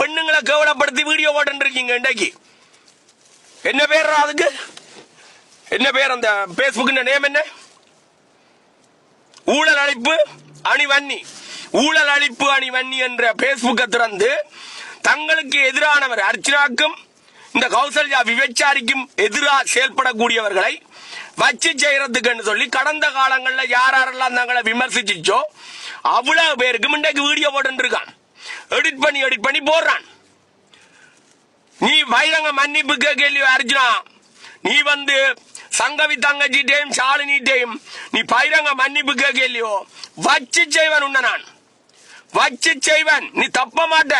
பெண்ணுங்களை கேவலப்படுத்தி வீடியோ போட்டு இருக்கீங்க இன்றைக்கு. என்ன பேர் அதுக்கு? என்ன பேர் அந்த பேஸ்புக் நேம் என்ன? ஊழல் அழிப்பு அணி வன்னி. ஊழல் அழிப்பு அணி வன்னி என்ற பேஸ்புக்கை திறந்து தங்களுக்கு எதிரானவர் அர்ச்சனாக்கும் இந்த கௌசல்யா விபச்சாரிக்கும் எதிராக செயல்படக்கூடியவர்களை வச்சு செய்யறதுக்குன்னு சொல்லி கடந்த காலங்களில் யார் யாரெல்லாம் தங்களை விமர்சிச்சோ அவ்வளவு பேருக்கு இன்றைக்கு வீடியோ போட்டு இருக்கான் எடிட் பண்ணி எடிட் பண்ணி போடுறான். நீ வைரங்க மன்னிப்பு கேள்வி அர்ஜுனா நீ வந்து சங்கவி தங்கச்சிட்டையும் ஷாலினிட்டையும் நீ பைரங்க மன்னிப்பு கேள்வியோ? வச்சு செய்வன் உன்ன நான். வச்சு செய்வன். நீ தப்ப மாட்ட.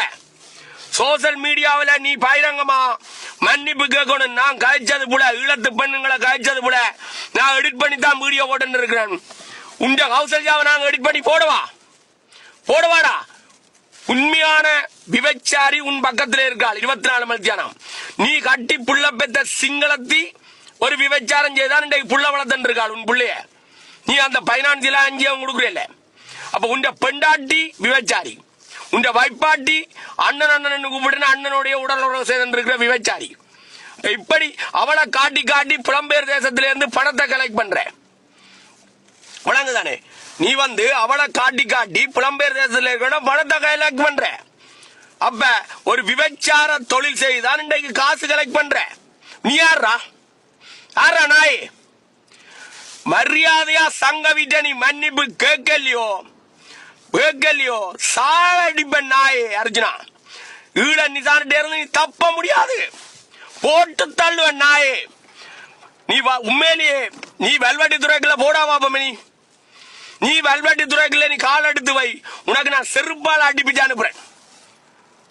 சோசியல் மீடியாவில் நீ பைரங்கமா மன்னிப்பு கேட்கணும். நான் கழிச்சது போல ஈழத்து பெண்ணுங்களை கழிச்சது போல நான் எடிட் பண்ணி தான் வீடியோ போட்டுன்னு இருக்கிறேன். உண்ட கௌசல்யாவை நாங்கள் எடிட் பண்ணி போடுவா? போடுவாடா? உண்மையான விபச்சாரி உன் பக்கத்தில் இருக்காள். இருபத்தி நாலு மணித்தியானம் நீ கட்டி புள்ள பெத்த சிங்களத்தி ஒரு விபச்சாரம் செய்தான் இன்றைக்கு புள்ள வளர்த்தன் இருக்காள் உன் புள்ளைய. நீ அந்த பைனான்சியில அஞ்சு அவன் கொடுக்குறல அப்ப உண்ட பெண்டாட்டி விபச்சாரி உண்ட வைப்பாட்டி அண்ணன் அண்ணன் கூப்பிட்டு அண்ணனுடைய உடல் உறவு செய்து இருக்கிற விபச்சாரி. இப்படி அவளை காட்டி காட்டி புலம்பெயர் தேசத்திலிருந்து பணத்தை கலெக்ட் பண்ற. விளங்குதானே நீ வந்து அவளை காட்டி காட்டி புலம்பெயர் தேசத்துல இருக்கிற பணத்தை கலெக்ட் பண்ற. அப்ப ஒரு விபச்சார தொழில் செய்தான் இன்றைக்கு காசு கலெக்ட் பண்ற. நீ யாரா யாரா நாய்? மரியாதையா சங்க விட்ட நீ மன்னிப்பு கேட்கலையோ? கேட்கலையோ? சாடிப்ப நாய் அர்ஜுனா. ஈழ நிதானிட்டே இருந்து நீ தப்ப முடியாது. போட்டு தள்ளுவ நாயே. நீ வா- உண்மையிலேயே நீ வெல்வெட்டி துறைக்குள்ள போடாவா நீ நீ வல்வெட்டி துறைக்குள்ள நீ கால் எடுத்து வை. உனக்கு நான் செருப்பால் அடிப்பிச்சு அனுப்புறேன்.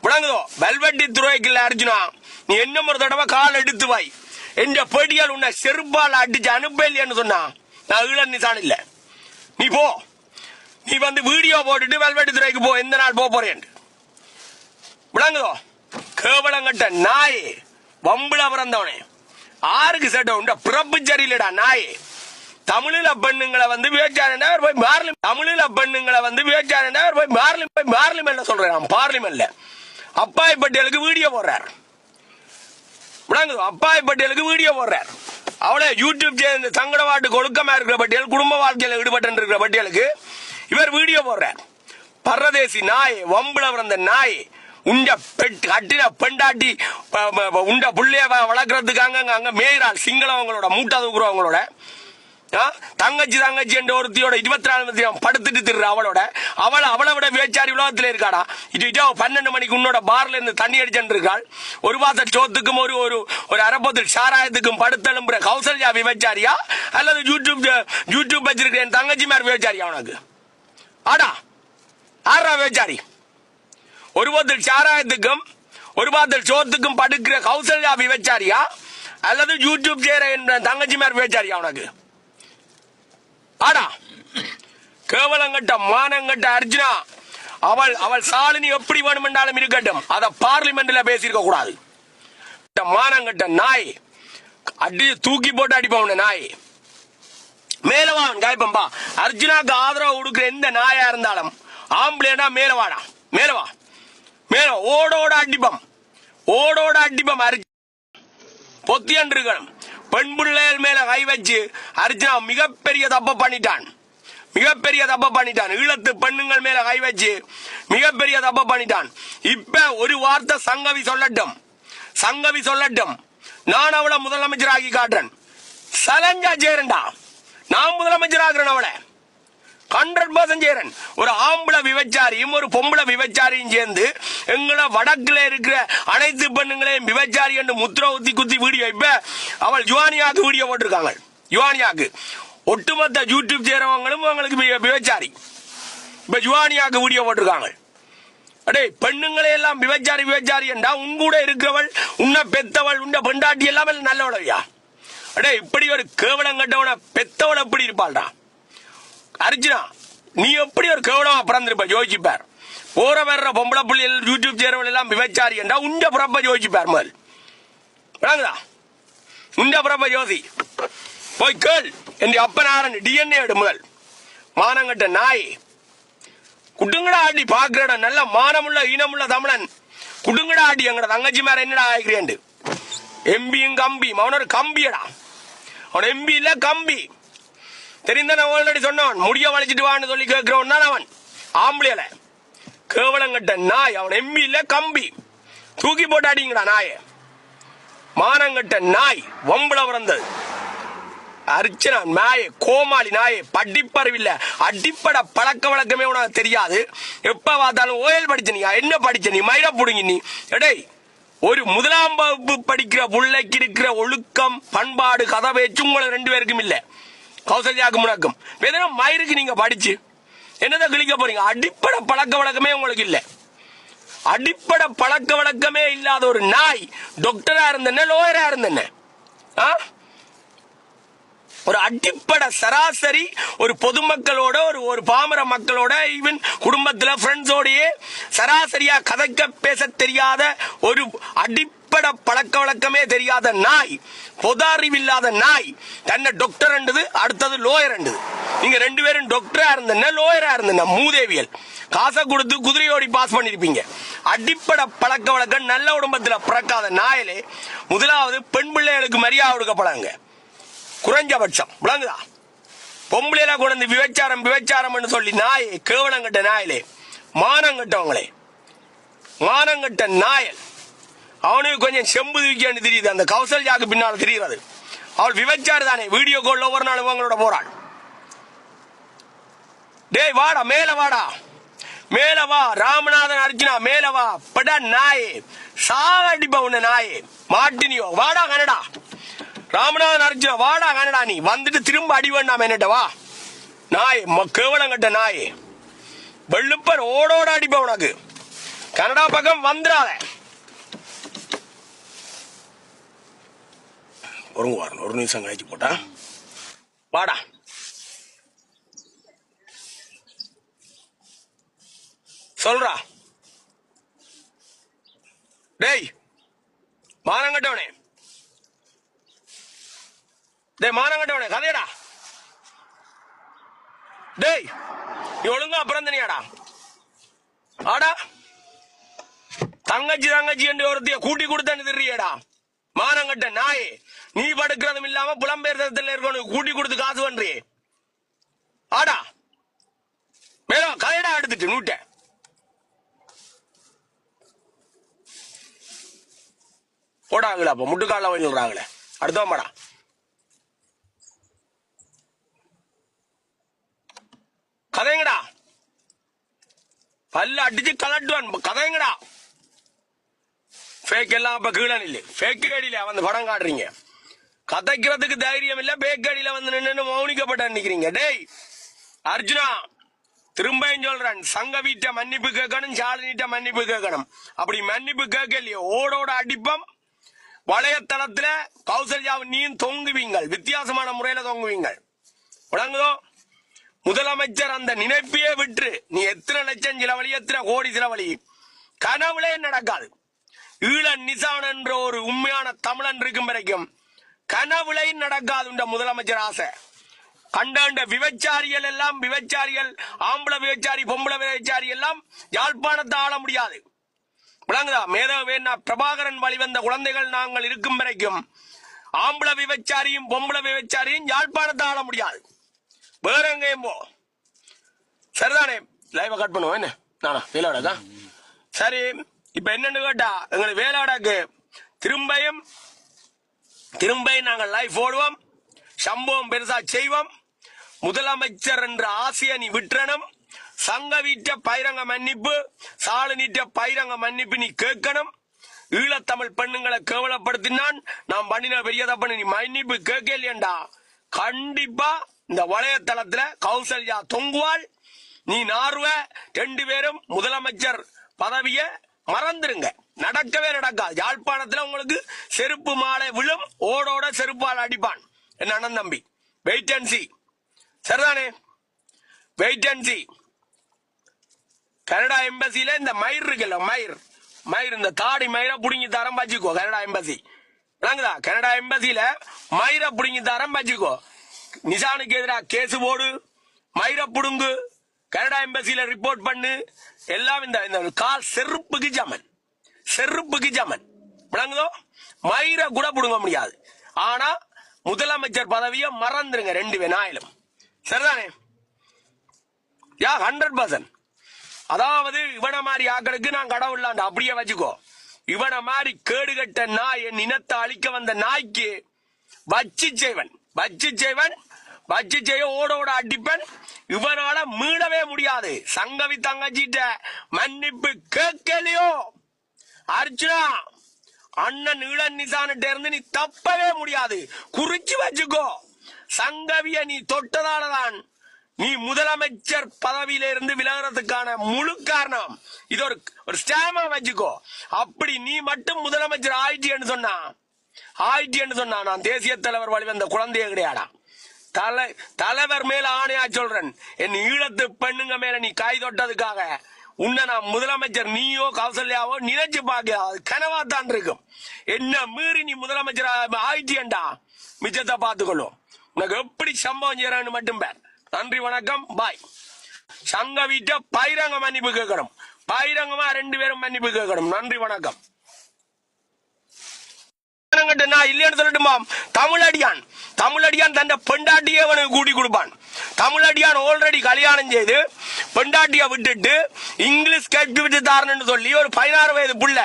விளங்குதோ? வல்வெட்டி துறைக்குள்ள அர்ஜுனா நீ என்ன ஒரு தடவை கால் எடுத்து வை. என்ற பேட்டியால் உன்னை செருப்பால் அடிச்சு அனுப்பலைன்னு சொன்னா நான் ஈழ நிசான் இல்ல. நீ போ. நீ வந்து வீடியோ போட்டுட்டு வல்வெட்டி துறைக்கு போ. எந்த நாள் போக போறேன் விளங்குதோ? கேவலங்கட்ட நாயே. வம்புல பிறந்தவனே ஆருக்கு சேட்ட உண்ட. பிறப்பு சரியில்லடா நாயே. தமிழில பெண்ணுங்களை வந்து விவேச்சாரண்டா அவர் போய் பார்லி தமிழில பெண்ணுங்களை வந்து விவேச்சாரண்டா அவர் போய் பார்லி போய் பார்லிமெண்ட்ல சொல்றேன் பார்லிமெண்ட்ல அப்பாய் பட்டேலுக்கு வீடியோ போடுறார். விளங்குது. அப்பாய் பட்டியலுக்கு வீடியோ போடுறார். அவளே யூடியூப் சேர்ந்து சங்கடவாட்டு கொழுக்கமா இருக்கிற பட்டியல் குடும்ப வாழ்க்கையில் ஈடுபட்டு இருக்கிற பட்டியலுக்கு இவர் வீடியோ போடுறார். பரதேசி நாய் வம்புல பிறந்த நாய் உண்ட பெட் கட்டின பெண்டாட்டி உண்ட புள்ளைய வ- அங்க மேயிறாள். சிங்களவங்களோட மூட்டை தூக்குறவங்களோட. தங்கச்சி தங்கச்சி என்ற ஒருத்தியோட இருபத்தி நாலு மணி நேரம் படுத்துட்டு திரு அவளோட. அவள் அவளை விட வேச்சாரி உலகத்தில் இருக்காடா. இது இதோ பன்னெண்டு மணிக்கு உன்னோட பார்ல இருந்து தண்ணி அடிச்சுட்டு இருக்காள் ஒரு வாச சோத்துக்கும் ஒரு ஒரு ஒரு அரப்பத்தில் சாராயத்துக்கும் படுத்தெலும்புற கௌசல்யா விபச்சாரியா அல்லது யூடியூப் யூடியூப் வச்சிருக்க என் தங்கச்சி மாதிரி விபச்சாரியா உனக்கு? ஆடா. ஆறா விபச்சாரி ஒரு பாத்தில் சாராயத்துக்கும் ஒரு பாத்தில் சோத்துக்கும் படுக்கிற கௌசல்யா விபச்சாரியா அல்லது யூடியூப் செய்யற என் தங்கச்சி மாதிரி விபச்சாரியா உனக்கு? ஆடா கேவலங்கட்ட மானங்கட்ட அர்ஜுனா அவள் அவள் சாலினி எப்படி வேணுமென்றாலும் இருக்கட்டும். அத பார்லிமெண்ட்ல பேசியிருக்க கூடாது. மானங்கட்ட நாய் அடி தூக்கி போட்டு அடிப்பவன நாய். மேலவான் காய்ப்பம்பா அர்ஜுனாக்கு ஆதரவு கொடுக்குற எந்த நாயா இருந்தாலும் ஆம்பளைனா மேலவாடா மேலவா மேல ஓடோட அடிப்பம். ஓடோட அடிப்பம் அர்ஜுன் பொத்தியன் இருக்கணும் பெண் பிள்ளைகள் மேல கை வச்சு அர்ஜுனா மிகப்பெரிய தப்ப பண்ணிட்டான். மிகப்பெரிய தப்ப பண்ணிட்டான். ஈழத்து பெண்ணுங்கள் மேல கை வச்சு மிகப்பெரிய தப்ப பண்ணிட்டான். இப்ப ஒரு வார்த்தை சங்கவி சொல்லட்டும். சங்கவி சொல்லட்டும். நான் அவளை முதலமைச்சர் ஆகி காட்டுறேன். சலஞ்சா சேரண்டா நான் முதலமைச்சர் ஆகிறேன் அவளை. ஹண்ட்ரட் பர்சன்ட் சேரன் ஒரு ஆம்பளை விபச்சாரியும் ஒரு பொம்பளை விபச்சாரியும் சேர்ந்து எங்களை வடக்குல இருக்கிற அனைத்து பெண்ணுங்களையும் விபச்சாரி என்று முத்திர ஊத்தி குத்தி வீடியோ இப்ப அவள் யுவானியாக்கு வீடியோ போட்டிருக்காங்க. யுவானியாக்கு ஒட்டுமொத்த யூடியூப் செய்றவங்களும் அவங்களுக்கு விபச்சாரி. இப்ப யுவானியாக்கு வீடியோ போட்டிருக்காங்க. அடே பெண்ணுங்களை எல்லாம் விபச்சாரி விபச்சாரி என்றா உன் கூட இருக்கிறவள் உன்னை பெத்தவள் உன்ன பெண்டாட்டி எல்லாமே நல்லவளவையா அடே இப்படி ஒரு கேவலம் கட்டவன பெத்தவள் எப்படி இருப்பாள்டா? அர்ஜுனா நீ எப்படி ஒரு கேவலமா பிறந்திருப்ப? யோசிப்பார். போற வர்ற பொம்பளை பிள்ளைகள் யூடியூப் சேனல் எல்லாம் விபச்சாரி என்றா உண்ட பிறப்ப யோசிப்பார் மேல் விளங்குதா? உண்ட பிறப்ப யோசி. போய் கேள் என் அப்பனாரன் டிஎன்ஏ எடு முதல். மானங்கட்ட நாய். குட்டுங்கடா ஆட்டி பாக்குறட. நல்ல மானமுள்ள ஈனமுள்ள தமிழன். குடுங்கடா அடி எங்கட தங்கச்சி மேல என்னடா ஆகிறேன் எம்பியும் கம்பியும் அவன் ஒரு கம்பியடா. அவன் எம்பி இல்ல கம்பி. தெரிந்த ஆல்ரெடி சொன்னவன். முடிய வளைச்சிட்டு வான்னு சொல்லி கேட்கிறவன் தான் அவன். ஆம்பளையில. கேவலங்கட்ட நாய் அவன் எம்பி இல்ல கம்பி. தூக்கி போட்டு அடிங்கடா நாய. மானங்கட்ட நாய் வம்புல பிறந்தது அர்ச்சனா நாயே கோமாளி நாயே படிப்பறிவில்ல. அடிப்பட பழக்க வழக்கமே உனக்கு தெரியாது. எப்ப பார்த்தாலும் ஓயல் படிச்ச நீ என்ன படிச்ச நீ? மயிர புடுங்கி நீ. எடேய் ஒரு முதலாம் வகுப்பு படிக்கிற புள்ளைக்கு இருக்கிற ஒழுக்கம் பண்பாடு கதை பேச்சு உங்களுக்கு ரெண்டு பேருக்கும் இல்லை. கௌசல்யாக்கு முழக்கம். எதனா மயிருக்கு நீங்க படிச்சு என்னதான் கிழிக்க போறீங்க? அடிப்படை பழக்க வழக்கமே உங்களுக்கு இல்லை. அடிப்படை பழக்க வழக்கமே இல்லாத ஒரு நாய் டாக்டரா இருந்தேன் லோயரா இருந்தேன். ஆ? ஒரு அடிப்படை சராசரி ஒரு பொதுமக்களோட ஒரு ஒரு பாமர மக்களோட ஈவன் குடும்பத்தில் ஃப்ரெண்ட்ஸோடயே சராசரியா கதைக்க பேச தெரியாத ஒரு அடிப்படை பழக்க வழக்கமே தெரியாத நாய் பொது அறிவில்லாத நாய் தன்னை டாக்டர் என்றது அடுத்தது லோயர் என்றது. நீங்க ரெண்டு பேரும் டாக்டரா இருந்தன லோயரா இருந்தன மூதேவியல். காசை கொடுத்து குதிரையோடி பாஸ் பண்ணிருப்பீங்க அடிப்படை பழக்க வழக்கம் நல்ல குடும்பத்துல பிறக்காத நாயிலே முதலாவது பெண் பிள்ளைகளுக்கு மரியாதை கொடுக்கப்படாங்க. குறைஞ்சபட்சம். விளங்குதா? பொம்பளையில கொண்டு விபச்சாரம் விபச்சாரம்னு சொல்லி நாயே கேவலங்கட்ட நாயலே மானங்கட்டவங்களே மானங்கட்ட நாயல். அவனுக்கு கொஞ்சம் செம்பு தூக்கியான்னு தெரியுது. அந்த கௌசல்யாக்கு பின்னால் தெரிகிறது. அவள் விபச்சாரு தானே. வீடியோ கால்ல ஒவ்வொரு நாள் இவங்களோட போறாள். டேய் வாடா மேல வாடா. மேல வா ராமநாதன் அர்ஜுனா மேல வா. பட நாயே. சாகடிப்ப உன்ன நாயே. மாட்டினியோ. வாடா கனடா. ராமநாதன் அர்ஜுனா வாடா கனடா நீ. வந்துட்டு திரும்ப அடி வேண்டாம் என்னட்ட வா. நாய் கேவலங்கட்ட நாயே. வெள்ளுப்பர் ஓடோட அடிப்பா உனக்கு. கனடா பக்கம் வந்துடாத. உறங்கு வரணும் ஒரு நிமிஷம் கழிச்சு போட்டா? வாடா. சொல்றா. டேய் மானங்கட்டவனே டேய் மானங்கட்டவனே கதையடா. டேய் நீ ஒழுங்கா பிறந்தனியாடா. ஆடா. தங்கச்சி தங்கச்சி என்று ஒருத்தைய கூட்டி கொடுத்தன்னு தெரிறியடா மானங்கட்ட நாய் நீ படுக்கிறதும் இல்லாம புலம்பெயர் தரத்தில் இருக்கணும் கூட்டி கொடுத்து காசு பண்றியே ஆடா. மேலும் கதையடா எடுத்துட்டு நூட்ட. போடாங்களா அப்ப முட்டுக்கால வாங்கிடுறாங்களே அடுத்தவன் மாடா கதைங்கடா. பல்ல அடிச்சு கலட்டுவான் கதைங்கடா. ஃபேக் எல்லாம் அப்ப கீழே இல்லை ஃபேக் அடியில வந்து படம் காட்டுறீங்க. கதைக்கிறதுக்கு தைரியம் இல்ல பேக் அடியில வந்து நின்று மௌனிக்கப்பட்ட நிக்கிறீங்க. டேய் அர்ஜுனா திரும்பியும் சொல்றேன் சங்க வீட்டை மன்னிப்பு கேட்கணும் சாலினிட்ட மன்னிப்பு கேட்கணும். அப்படி மன்னிப்பு கேட்கலையோ ஓடோட அடிப்பம் வளையத்தளத்துல கௌசல்யாவும் நீயும் தொங்குவீங்கள் வித்தியாசமான முறையில தொங்குவீங்கள். விளங்குதோ? முதலமைச்சர் அந்த நினைப்பையே விட்டு நீ எத்தனை லட்சம் செலவழி எத்தனை கோடி செலவழி கனவுலே நடக்காது. ஈழ நிசான் என்ற ஒரு உண்மையான தமிழன் இருக்கும் வரைக்கும் கனவுலை நடக்காது முதலமைச்சர் ஆசை. கண்டாண்ட விபச்சாரிகள் எல்லாம் விபச்சாரிகள் ஆம்பளை விபச்சாரி பொம்பளை விபச்சாரி எல்லாம் யாழ்ப்பாணத்தை ஆள முடியாது. விளங்குதா? மேதவேனா பிரபாகரன் வழிவந்த குழந்தைகள் நாங்கள் இருக்கும் வரைக்கும் ஆம்பளை விபச்சாரியும் பொம்பளை விபச்சாரியும் யாழ்ப்பாணத்தை ஆள முடியாது. வேற எங்கேயும் போ. சரிதானே? லைவ கட் பண்ணுவோம் என்ன? நானா வேலாடாக்கா சரி. இப்ப என்னன்னு கேட்டா எங்களுக்கு வேலாடாக்கு திரும்பையும் திரும்பையும் நாங்கள் லைஃப் ஓடுவோம் சம்பவம் பெருசா செய்வோம். முதலமைச்சர் என்ற ஆசையை நீ விட்டுறணும் சங்க வீட்ட பயிரங்க மன்னிப்பு சாலு நீட்ட பயிரங்க மன்னிப்பு நீ கேட்கணும். ஈழத்தமிழ் பெண்ணுங்களை கேவலப்படுத்தினான். நான் பண்ணின பெரிய தப்பு நீ மன்னிப்பு கேட்கலையேண்டா. கண்டிப்பா இந்த வளையத்தளத்துல கௌசல்யா தொங்குவாள். நீ நார்வ. ரெண்டு பேரும் முதலமைச்சர் பதவியை மறந்துருங்க. நடக்கவே நடக்காது யாழ்ப்பாணத்துல உங்களுக்கு செருப்பு மாலை விழும் ஓடோட செருப்பால் அடிப்பான். என் அண்ணன் தம்பி? வெயிட் அண்ட் சி சரிதானே? வெயிட் அண்ட் சி கனடா எம்பசியில இந்த மயிர் இருக்குல்ல மயிர். மயிர் இந்த தாடி மயிரை புடுங்கி தரம் வச்சுக்கோ கனடா எம்பசி விளங்குதா? கனடா எம்பசியில மயிரை புடுங்கி தரம் வச்சுக்கோ நிசானுக்கு எதிராக கேஸ் போடு. மயிரை புடுங்கு. கனடா எம்பசியில ரிப்போர்ட் பண்ணு. எல்லாம் இந்த இந்த கால் செருப்புக்கு ஜமன் செருப்புக்கு ஜமன் விளங்குதோ மயிர கூட புடுங்க முடியாது ஆனா முதலமைச்சர் பதவியை மறந்துருங்க ரெண்டு வேணாயிலும் சரிதானே யா ஹண்ட்ரட் பர்சன்ட் அதாவது இவன மாதிரி ஆக்களுக்கு நான் கடவுளாண்டு அப்படியே வச்சுக்கோ இவன மாதிரி கேடுகட்ட நாய் என் இனத்தை அழிக்க வந்த நாய்க்கு வச்சு செய்வன் வச்சு செய்வன் வச்சு செய்ய ஓடோட அடிப்பன் இவனால மீளவே முடியாது. சங்கவி தங்கச்சிட்ட மன்னிப்பு கேட்கலையோ? அர்ச்சுனா அண்ணன் இளன் நிசானிட்ட இருந்து நீ தப்பவே முடியாது. குறிச்சு வச்சுக்கோ. சங்கவிய நீ தொட்டதாலதான் நீ முதலமைச்சர் பதவியில இருந்து விலகிறதுக்கான முழு காரணம். இது ஒரு ஒரு ஸ்டாமா வச்சுக்கோ. அப்படி நீ மட்டும் முதலமைச்சர் ஆயிட்டியன்னு சொன்னா ஆயிட்டியன்னு சொன்னா நான் தேசிய தலைவர் வழிவந்த குழந்தைய கிடையாடா. தலை தலைவர் மேல ஆணையா சொல்றேன். என் ஈழத்து பெண்ணுங்க மேல நீ கை தொட்டதுக்காக. உன்னை நான் முதலமைச்சர் நீயோ கௌசல்யாவோ நினைச்சு பார்க்க அது கனவா தான் இருக்கும். என்ன மீறி நீ முதலமைச்சர் ஆயிட்டியண்டா மிச்சத்தை பார்த்துக்கொள்ளும் உனக்கு எப்படி சம்பவம் செய்யறான்னு மட்டும் பேர். நன்றி வணக்கம். பாய். சங்க வீட்டை பயிரங்க மன்னிப்பு கேட்கணும். பயிரங்கமா ரெண்டு பேரும் மன்னிப்பு கேட்கணும். நன்றி வணக்கம். கட்டு நான் இல்லைன்னு சொல்லட்டுமா? தமிழடியான். தமிழடியான் தன் பெண்டாட்டியே அவனுக்கு கூட்டி கொடுப்பான். தமிழடியான் ஆல்ரெடி கல்யாணம் செய்து பெண்டாட்டிய விட்டுட்டு இங்கிலீஷ் கற்று விட்டு தாரணும்னு சொல்லி ஒரு பதினாறு வயது புள்ள.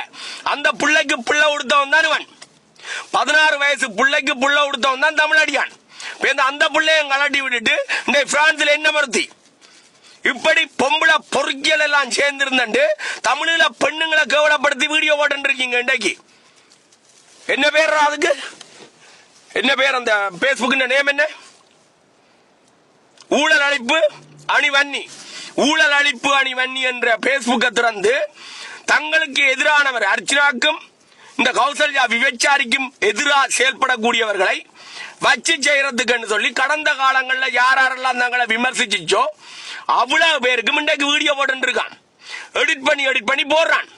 அந்த புள்ளைக்கு புள்ள கொடுத்தவன் தான் இவன். பதினாறு வயசு புள்ளைக்கு புள்ள கொடுத்தவன் தான் தமிழடியான். இந்த அந்த புள்ளைய கலட்டி விட்டுட்டு இந்த பிரான்ஸ்ல என்ன மறுத்தி இப்படி பொம்பளை பொறுக்கியல் எல்லாம் சேர்ந்திருந்தண்டு தமிழ்ல பெண்ணுங்களை கேவலப்படுத்தி வீடியோ போட்டு இருக்கீங்க இன்றைக்கு. என்ன பேர் அதுக்கு? என்ன பேர் அந்த பேஸ்புக் நேம் என்ன? ஊழல் அழிப்பு அணிவன்னி ஊழல் அழிப்பு அணிவன்னி என்ற பேஸ்புக்கை திறந்து தங்களுக்கு எதிரானவர் அர்ச்சனாக்கும் இந்த கௌசல்யா விபச்சாரிக்கும் எதிராக செயல்படக்கூடியவர்களை வச்சு செய்யறதுக்குன்னு சொல்லி கடந்த காலங்களில் யார் யாரெல்லாம் தங்களை விமர்சிச்சோ அவ்வளவு பேருக்கு இன்றைக்கு வீடியோ போட்டு இருக்கான். எடிட் பண்ணி எடிட் பண்ணி போடுறான்.